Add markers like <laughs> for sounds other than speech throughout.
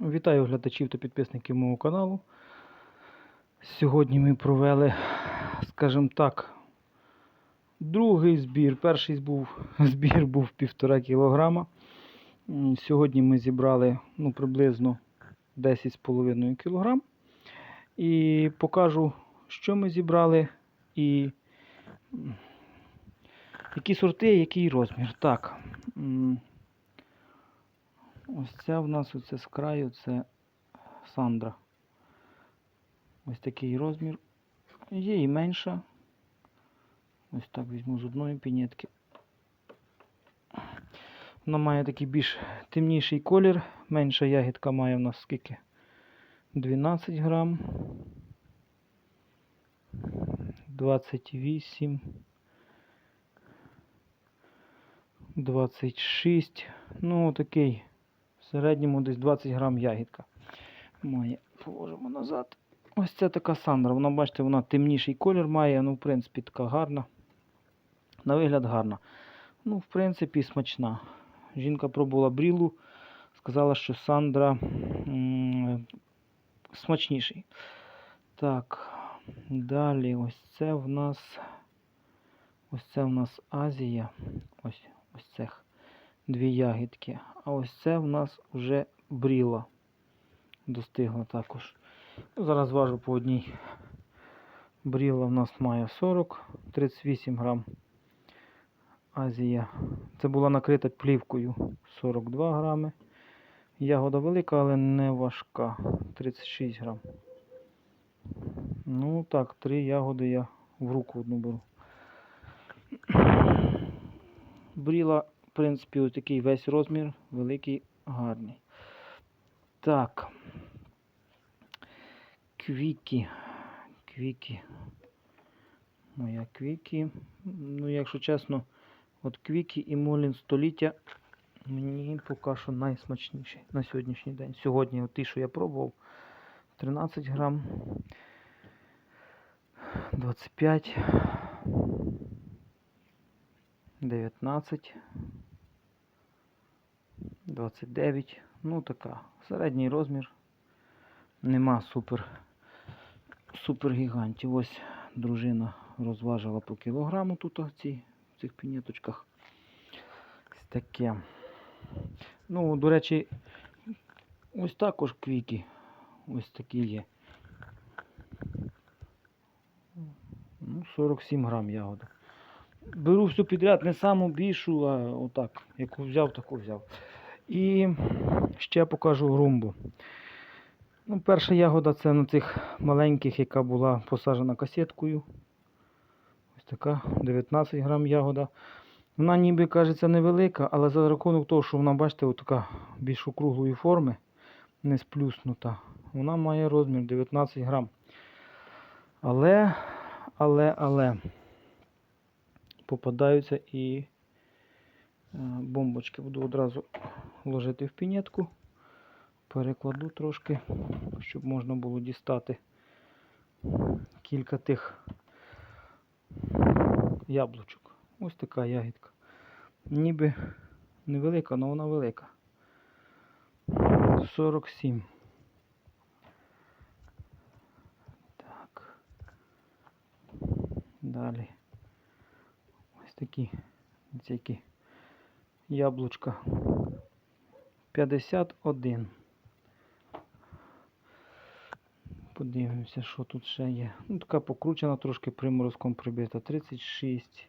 Вітаю глядачів та підписників мого каналу. Сьогодні ми провели, скажімо так, другий збір. Перший був, <laughs> збір був півтора кілограма. Сьогодні ми зібрали ну, приблизно 10,5 кілограм. І покажу, що ми зібрали і які сорти, який розмір. Так. Ось це в нас оце з краю, це Сандра. Ось такий розмір. Є і менша. Ось так візьму з одної пінетки. Вона має такий більш темніший колір. Менша ягідка має в нас скільки? 12 грам. 28. 26. Ну, такий. В середньому десь 20 грам ягідка. Має. Положимо назад. Ось це така сандра. Вона, бачите, вона темніший колір має, ну, в принципі, така гарна. На вигляд гарна. Ну, в принципі, смачна. Жінка пробувала брілу, сказала, що сандра смачніший. Так, далі ось це в нас. Ось це в нас Азія. Ось, дві ягідки. А ось це в нас вже бріла. Достигла також. Ну, Зараз важу по одній. Бріла в нас має 40, 38 грам. Азія. Це була накрита плівкою 42 грами. Ягода велика, але не важка. 36 грам. Ну так, три ягоди я в руку одну беру. Бріла, принципі, ось такий весь розмір, великий, гарний. Так. Квіки. Квіки. Моя квіки. Ну, якщо чесно, от квіки і Молін століття мені поки що найсмачніші на сьогоднішній день. Сьогодні, от ті, що я пробував, 13 грам. 25. 19. 29. Ну така. Середній розмір. Нема супер супер гігантів. Ось дружина розважила по кілограму тут ці, в цих пінеточках. Таке. Ну, до речі, ось також квіки. Ось такі є. Ну, 47 грам ягода. Беру всю підряд, не саму більшу, а отак. Яку взяв, таку взяв. І ще покажу грумбу. Ну, перша ягода це на цих маленьких, яка була посаджена касеткою. Ось така 19 грам ягода. Вона ніби кажеться невелика, але за рахунок того, що вона, бачите, така більш округлої форми, не сплюснута, вона має розмір 19 грам. Але, але, але попадаються і е, бомбочки. Буду одразу ложити в пінетку. Перекладу трошки, щоб можна було дістати кілька тих яблучок. Ось така ягідка. Ніби невелика, але вона велика. 47. Так. Далі. Такі ось які яблучка. 51. Подивимося, що тут ще є. Ну, така покручена, трошки приморозком прибита. 36.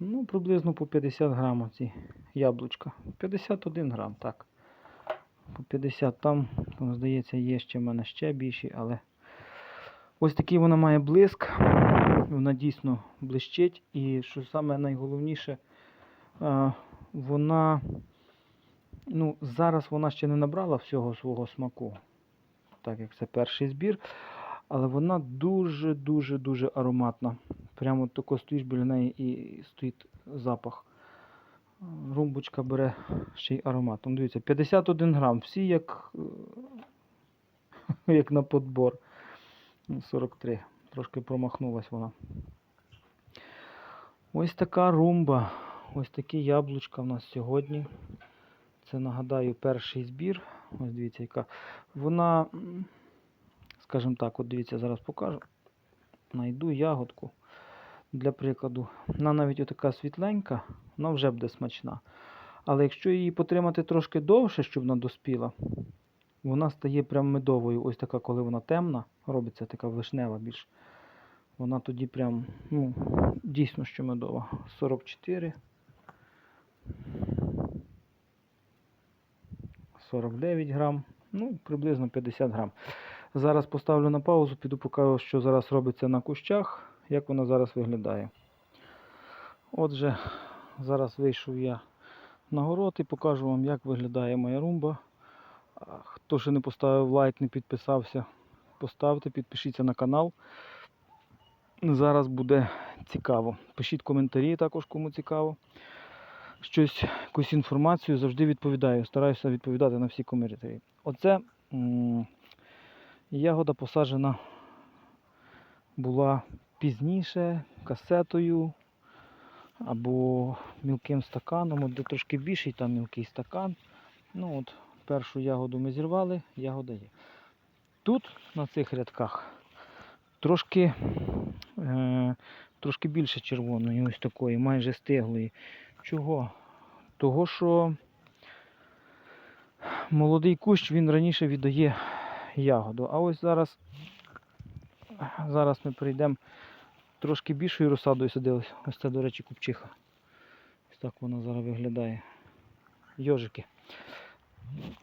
Ну, приблизно по 50 грам ці яблучка. 51 грам, так. По 50 там, там, здається, є ще в мене ще більші, але ось такий вона має блиск. Вона дійсно блищить. І що саме найголовніше, вона ну, зараз вона ще не набрала всього свого смаку, так як це перший збір, але вона дуже-дуже дуже ароматна. Прямо тако стоїш біля неї і стоїть запах. Румбочка бере ще й аромат. Ну, дивіться, 51 грам. Всі як, <laughs> як на подбор. Ну, 43. Трошки промахнулась вона. Ось така румба. Ось такі яблучка в нас сьогодні. Це нагадаю перший збір. Ось дивіться, яка. Вона, скажімо так, от дивіться, зараз покажу. Найду ягодку. Для прикладу. Вона навіть отака світленька, вона вже буде смачна. Але якщо її потримати трошки довше, щоб вона доспіла, вона стає прям медовою. Ось така, коли вона темна, робиться така вишнева більш. Вона тоді прям, ну, дійсно, що медова. 44. 49 грам, ну, приблизно 50 грам. Зараз поставлю на паузу, піду покажу, що зараз робиться на кущах, як вона зараз виглядає. Отже, зараз вийшов я на город і покажу вам, як виглядає моя румба. Хто ще не поставив лайк, не підписався, поставте, підпишіться на канал. Зараз буде цікаво. Пишіть коментарі також, кому цікаво. Щось, якусь інформацію завжди відповідаю. Стараюся відповідати на всі коментарі. Оце ягода посаджена була пізніше касетою або мілким стаканом, от де трошки більший, там мілкий стакан. Ну от, першу ягоду ми зірвали, ягода є. Тут, на цих рядках, трошки, е, трошки більше червоної, ось такої, майже стиглої. Чого? Того, що молодий кущ він раніше віддає ягоду. А ось зараз, зараз ми прийдемо трошки більшою розсадою садились. Ось це, до речі, купчиха. Ось так вона зараз виглядає. Йожики.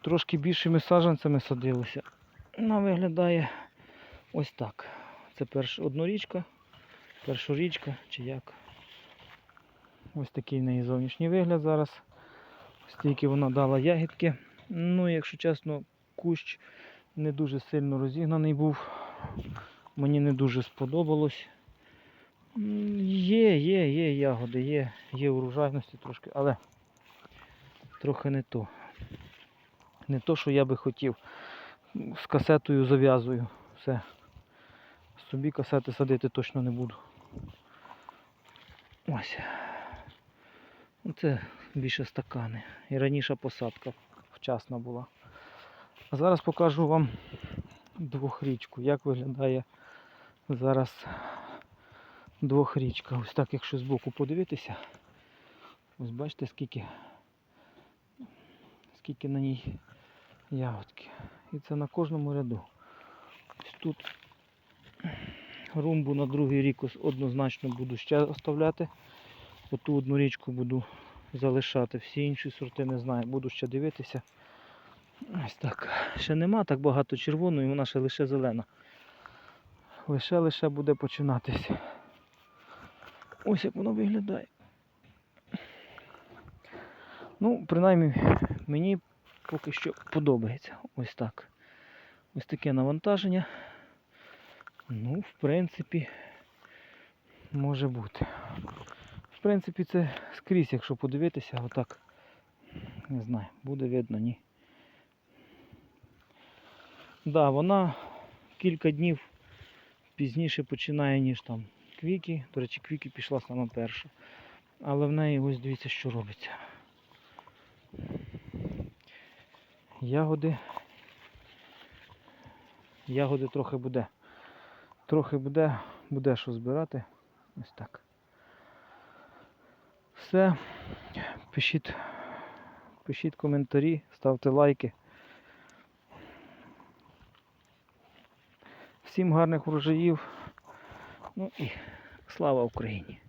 Трошки більшими саджанцями садилися. Вона виглядає ось так. Це перша однорічка, першорічка чи як. Ось такий в неї зовнішній вигляд зараз. Стільки вона дала ягідки. Ну, якщо чесно, кущ не дуже сильно розігнаний був. Мені не дуже сподобалось. Є, є, є ягоди, є, є урожайності трошки, але трохи не то. Не то, що я би хотів. З касетою зав'язую. Все. Собі касети садити точно не буду. Ось. Це більше стакани. І раніше посадка вчасна була. А зараз покажу вам двохрічку, як виглядає зараз двохрічка. Ось так, якщо збоку подивитися, ось бачите, скільки, скільки на ній ягодки. І це на кожному ряду. Тут румбу на другий рік однозначно буду ще оставляти. Оту одну річку буду залишати. Всі інші сорти не знаю. Буду ще дивитися. Ось так. Ще нема так багато червоної, вона ще лише зелена. Лише лише буде починатися. Ось як воно виглядає. Ну, принаймні, мені поки що подобається. Ось так. Ось таке навантаження. Ну, в принципі, може бути. В принципі, це скрізь, якщо подивитися, отак. Не знаю, буде видно, ні. Да, вона кілька днів пізніше починає, ніж там квіки. До речі, квіки пішла сама перша. Але в неї ось дивіться, що робиться. Ягоди. Ягоди трохи буде. Трохи буде, буде що збирати. Ось так. Все. Пишіть, пишіть коментарі, ставте лайки. Всім гарних урожаїв. Ну і слава Україні!